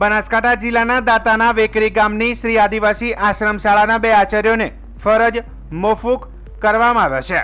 બનાસકાંઠા જિલ્લાના દાતાના વેકરી ગામની શ્રી આદિવાસી આશ્રમ શાળાના બે આચાર્યોને ફરજ મોફૂક કરવામાં આવ્યા છે.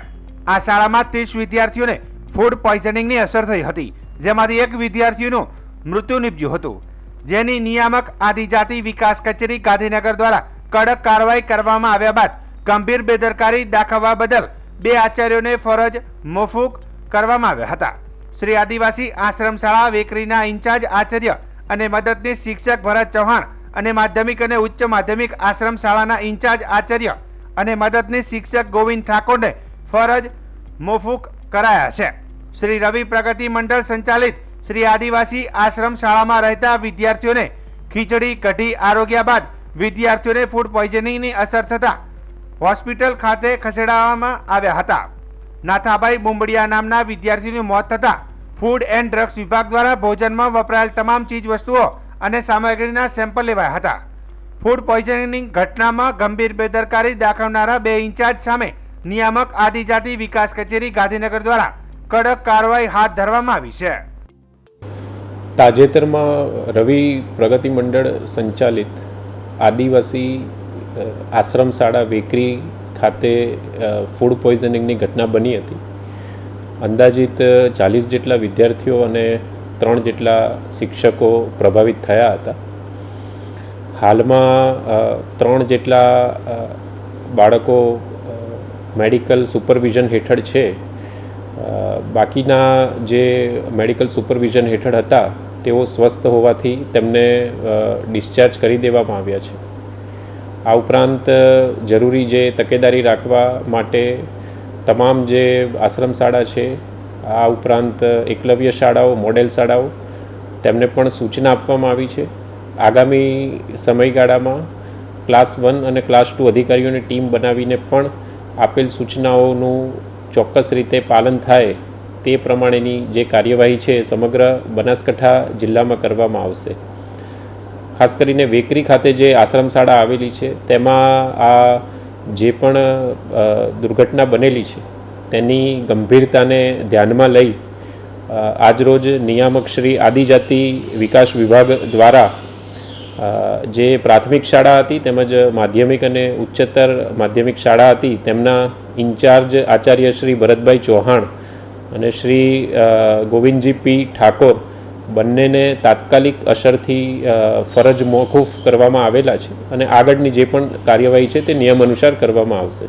આ શાળામાં ત્રીસ વિદ્યાર્થીઓને ફૂડ પોઈઝનિંગની અસર થઈ હતી, જેમાંથી એક વિદ્યાર્થીનું મૃત્યુ નીપજ્યું હતું. જેની નિયામક આદિજાતિ વિકાસ કચેરી ગાંધીનગર દ્વારા કડક કાર્યવાહી કરવામાં આવ્યા બાદ ગંભીર બેદરકારી દાખવવા બદલ બે આચાર્યોને ફરજ મોફૂક કરવામાં આવ્યા હતા. શ્રી આદિવાસી આશ્રમ શાળા વેકરીના ઇન્ચાર્જ આચાર્ય અને મદદનીશ શિક્ષક ભરત ચૌહાણ અને માધ્યમિક અને ઉચ્ચ માધ્યમિક આશ્રમ શાળાના ઇન્ચાર્જ આચાર્ય અને મદદનીશ શિક્ષક ગોવિંદ ઠાકોરને ફરજ મોફૂક કરાયા છે. શ્રી રવિ પ્રગતિ મંડળ સંચાલિત શ્રી આદિવાસી આશ્રમ શાળામાં રહેતા વિદ્યાર્થીઓને ખીચડી, કઢી, આરોગ્ય બાદ વિદ્યાર્થીઓને ફૂડ પોઈઝનિંગની અસર થતાં હોસ્પિટલ ખાતે ખસેડવામાં આવ્યા હતા. નાથાભાઈ બુંબડિયા નામના વિદ્યાર્થીનું મોત થતાં ફૂડ એન્ડ ડ્રગ્સ વિભાગ દ્વારા ભોજનમાં વપરાયેલ તમામ ચીજ વસ્તુઓ અને સામગ્રીના સેમ્પલ લેવાયા હતા. ફૂડ પોઈઝનિંગ ઘટનામાં ગંભીર બેદરકારી દાખવનારા બે ઇન્ચાર્જ સામે નિયામક આદિજાતિ વિકાસ કચેરી ગાંધીનગર દ્વારા કડક કાર્યવાહી હાથ ધરવામાં આવી છે. તાજેતરમાં રવિ પ્રગતિ મંડળ સંચાલિત આદિવાસી આશ્રમ શાળા વેકરી ખાતે ફૂડ પોઈઝનિંગની ઘટના બની હતી. અંદાજિત ચાલીસ જેટલા વિદ્યાર્થીઓ અને ત્રણ જેટલા શિક્ષકો પ્રભાવિત થયા હતા. હાલમાં ત્રણ જેટલા બાળકો મેડિકલ સુપરવિઝન હેઠળ છે. બાકીના જે મેડિકલ સુપરવિઝન હેઠળ હતા, તેઓ સ્વસ્થ હોવાથી તેમને ડિસ્ચાર્જ કરી દેવામાં આવ્યા છે. આ ઉપરાંત જરૂરી જે તકેદારી રાખવા માટે તમામ જે આશ્રમ શાળા છે, આ ઉપરાંત એકલવ્ય શાળાઓ, મોડેલ શાળાઓ, તેમને પણ સૂચના આપવામાં આવી છે. આગામી સમયગાળામાં ક્લાસ વન અને ક્લાસ ટુ અધિકારીઓની ટીમ બનાવીને પણ આપેલ સૂચનાઓનું ચોક્કસ રીતે પાલન થાય તે પ્રમાણેની જે કાર્યવાહી છે સમગ્ર બનાસકાંઠા જિલ્લામાં કરવામાં આવશે. ખાસ કરીને વેકરી ખાતે જે આશ્રમ શાળા આવેલી છે, તેમાં આ જે પણ દુર્ઘટના બનેલી છે, તેની ગંભીરતાને ધ્યાનમાં લઈ આજરોજ નિયામક શ્રી આદિજાતિ વિકાસ વિભાગ દ્વારા જે પ્રાથમિક શાળા હતી તેમજ માધ્યમિક અને ઉચ્ચતર માધ્યમિક શાળા હતી, તેમના ઇન્ચાર્જ આચાર્ય શ્રી ભરતભાઈ ચૌહાણ અને શ્રી ગોવિંદજી પી ઠાકોર બંનેને તાત્કાલિક અસરથી ફરજ મોકૂફ કરવામાં આવેલા છે અને આગળની જે પણ કાર્યવાહી છે તે નિયમ અનુસાર કરવામાં આવશે.